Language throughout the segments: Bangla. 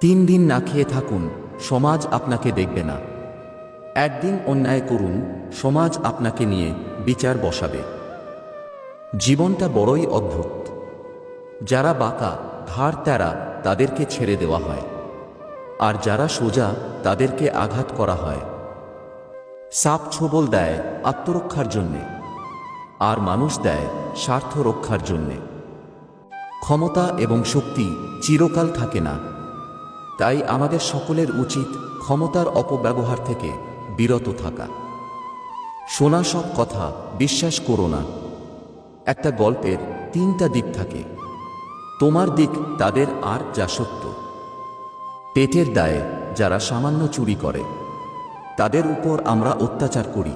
তিন দিন না খেয়ে থাকুন, সমাজ আপনাকে দেখবে না। একদিন অন্যায় করুন, সমাজ আপনাকে নিয়ে বিচার বসাবে। জীবনটা বড়ই অদ্ভুত। যারা বাঁকা ধার তেরা তাদেরকে ছেড়ে দেওয়া হয়। আর যারা সোজা, তাদেরকে আঘাত করা হয়। সাপ ছোবল দেয় আত্মরক্ষার জন্যে, আর মানুষ দেয় স্বার্থ রক্ষার জন্যে। ক্ষমতা এবং শক্তি চিরকাল থাকে না। তাই আমাদের সকলের উচিত ক্ষমতার অপব্যবহার থেকে বিরত থাকা। শোনা সব কথা, বিশ্বাস করো না। একটা গল্পের তিনটা দিক থাকে। তোমার দিক তাদের আর যা সত্য। পেটের দায়ে যারা সামান্য চুরি করে, তাদের উপর আমরা অত্যাচার করি।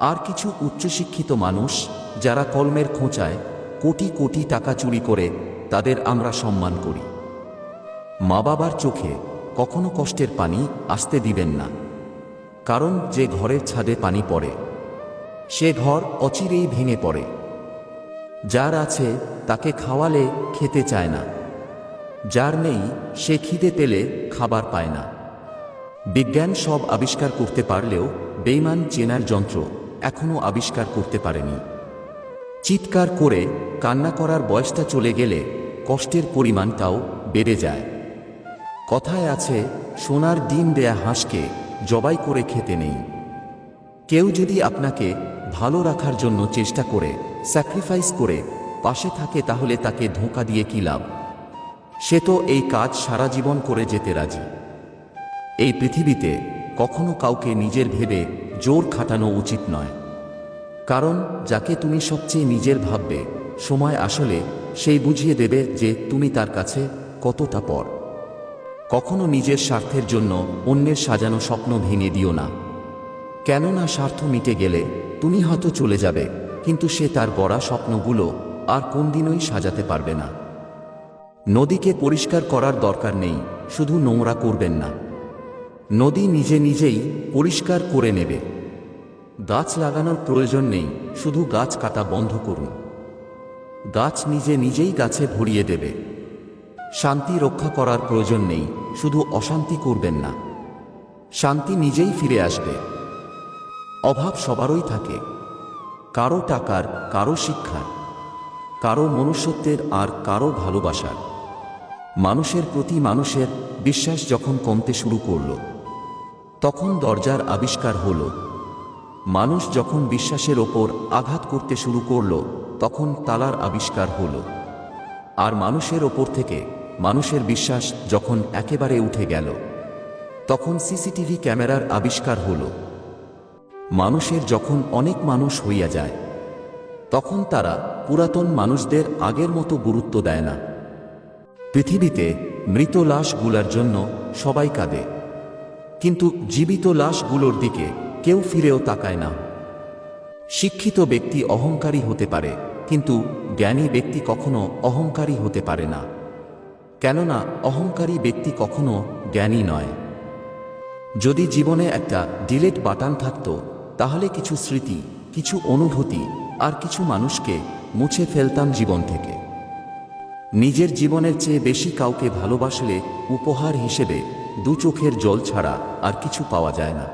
আর কিছু উচ্চশিক্ষিত মানুষ যারা কলমের খোঁচায় কোটি কোটি টাকা চুরি করে, তাদের আমরা সম্মান করি। মা বাবার চোখে কখনো কষ্টের পানি আসতে দিবেন না। কারণ যে ঘরের ছাদে পানি পড়ে, সে ঘর অচিরেই ভেঙে পড়ে। যার আছে তাকে খাওয়ালে খেতে চায় না। যার নেই সে খিদে পেলে খাবার পায় না। বিজ্ঞান সব আবিষ্কার করতে পারলেও বেইমান চেনার যন্ত্র এখনও আবিষ্কার করতে পারেনি। চিৎকার করে কান্না করার বয়সটা চলে গেলে কষ্টের পরিমাণটাও বেড়ে যায়। কথায় আছে, সোনার ডিম দেয়া হাঁসকে জবাই করে খেতে নেই। কেউ যদি আপনাকে ভালো রাখার জন্য চেষ্টা করে স্যাক্রিফাইস করে পাশে থাকে তাহলে তাকে ধোঁকা দিয়ে কি লাভ? সে তো এই কাজ সারা জীবন করে যেতে রাজি। এই পৃথিবীতে কখনো কাউকে নিজের ভেবে জোর খাটানো উচিত নয়। কারণ যাকে তুমি সবচেয়ে নিজের ভাববে, সময় আসলে সেই বুঝিয়ে দেবে যে তুমি তার কাছে কতটা পর। কখনো নিজের স্বার্থের জন্য অন্যের সাজানো স্বপ্ন ভেঙে দিও না। কেননা স্বার্থ মিটে গেলে তুমি হয়তো চলে যাবে, কিন্তু সে তার গড়া স্বপ্নগুলো আর কোনদিনই সাজাতে পারবে না। নদীকে পরিষ্কার করার দরকার নেই, শুধু নোংরা করবেন না। নদী নিজে নিজেই পরিষ্কার করে নেবে। গাছ লাগানোর প্রয়োজন নেই, শুধু গাছ কাটা বন্ধ করুন। গাছ নিজে নিজেই গাছে ভরিয়ে দেবে। শান্তি রক্ষা করার প্রয়োজন নেই, শুধু অশান্তি করবেন না। শান্তি নিজেই ফিরে আসবে। অভাব সবারই থাকে। কারও টাকার, কারও শিক্ষার, কারও মনুষ্যত্বের আর কারও ভালোবাসার। মানুষের প্রতি মানুষের বিশ্বাস যখন কমতে শুরু করল, তখন দরজার আবিষ্কার হল। মানুষ যখন বিশ্বাসের ওপর আঘাত করতে শুরু করল, তখন তালার আবিষ্কার হল। আর মানুষের ওপর থেকে মানুষের বিশ্বাস যখন একেবারে উঠে গেল, তখন সিসিটিভি ক্যামেরার আবিষ্কার হল। মানুষের যখন অনেক মানুষ হইয়া যায়, তখন তারা পুরাতন মানুষদের আগের মতো গুরুত্ব দেয় না। পৃথিবীতে মৃত লাশগুলার জন্য সবাই কাঁদে, কিন্তু জীবিত লাশগুলোর দিকে কেউ ফিরেও তাকায় না। শিক্ষিত ব্যক্তি অহংকারী হতে পারে, কিন্তু জ্ঞানী ব্যক্তি কখনো অহংকারী হতে পারে না। কেননা অহংকারী ব্যক্তি কখনো জ্ঞানী নয়। যদি জীবনে একটা ডিলেট বাটান থাকত, তাহলে কিছু স্মৃতি, কিছু অনুভূতি আর কিছু মানুষকে মুছে ফেলতাম জীবন থেকে। নিজের জীবনের চেয়ে বেশি কাউকে ভালোবাসলে উপহার হিসেবে দু চোখের জল ছাড়া আর কিছু পাওয়া যায় না।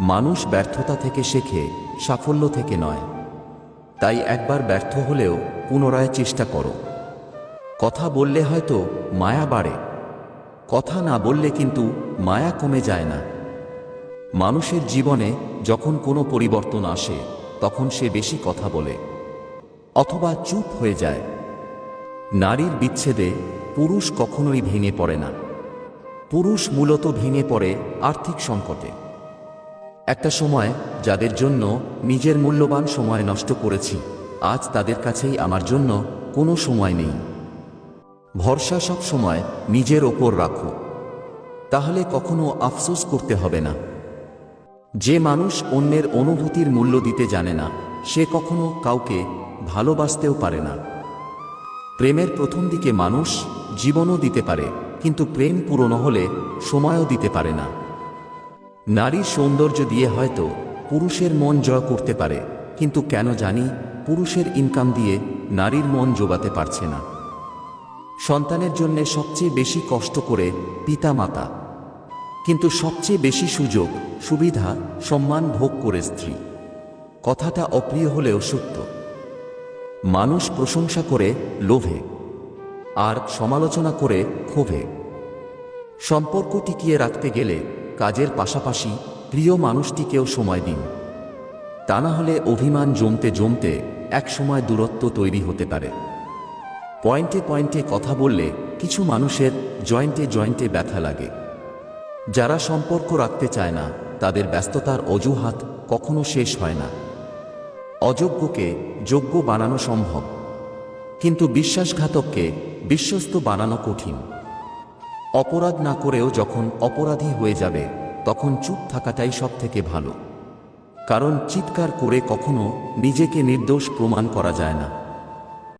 মানুষ ব্যর্থতা থেকে শেখে, সাফল্য থেকে নয়। তাই একবার ব্যর্থ হলেও পুনরায় চেষ্টা করো। কথা বললে হয়তো মায়া বাড়ে। কথা না বললে কিন্তু মায়া কমে যায় না। মানুষের জীবনে যখন কোনো পরিবর্তন আসে, তখন সে বেশি কথা বলে, অথবা চুপ হয়ে যায়। নারীর বিচ্ছেদে পুরুষ কখনোই ভেঙে পড়ে না। পুরুষ মূলত ভেঙে পড়ে আর্থিক সংকটে। একটা সময় যাদের জন্য নিজের মূল্যবান সময় নষ্ট করেছি, আজ তাদের কাছেই আমার জন্য কোনো সময় নেই। ভরসা সব সময় নিজের ওপর রাখো। তাহলে কখনো আফসোস করতে হবে না। যে মানুষ অন্যের অনুভূতির মূল্য দিতে জানে না, সে কখনো কাউকে ভালোবাসতেও পারে না। প্রেমের প্রথম দিকে মানুষ জীবনও দিতে পারে, কিন্তু প্রেম পুরনো হলে সময়ও দিতে পারে না। নারীর সৌন্দর্য দিয়ে হয়তো পুরুষের মন জয় করতে পারে, কিন্তু কেন জানি পুরুষের ইনকাম দিয়ে নারীর মন জোগাতে পারছে না। সন্তানের জন্য সবচেয়ে বেশি কষ্ট করে পিতা মাতা কিন্তু সবচেয়ে বেশি সুযোগ, সুবিধা, সম্মান ভোগ করে স্ত্রী। কথাটা অপ্রিয় হলেও সত্য। মানুষ প্রশংসা করে লোভে, আর সমালোচনা করে ক্ষোভে। সম্পর্ক টিকিয়ে রাখতে গেলে কাজের পাশাপাশি প্রিয় মানুষটিকেও সময় দিন। তা না হলে অভিমান জমতে জমতে একসময় দূরত্ব তৈরি হতে পারে। পয়েন্টে পয়েন্টে কথা বললে কিছু মানুষের জয়েন্টে জয়েন্টে ব্যথা লাগে। যারা সম্পর্ক রাখতে চায় না, তাদের ব্যস্ততার অজুহাত কখনো শেষ হয় না। অযোগ্যকে যোগ্য বানানো সম্ভব, কিন্তু বিশ্বাসঘাতককে বিশ্বস্ত বানানো কঠিন। অপরাধ না করেও যখন অপরাধী হয়ে যাবে, তখন চুপ থাকাটাই সব থেকে ভালো। কারণ চিৎকার করে কখনো নিজেকে নির্দোষ প্রমাণ করা যায় না।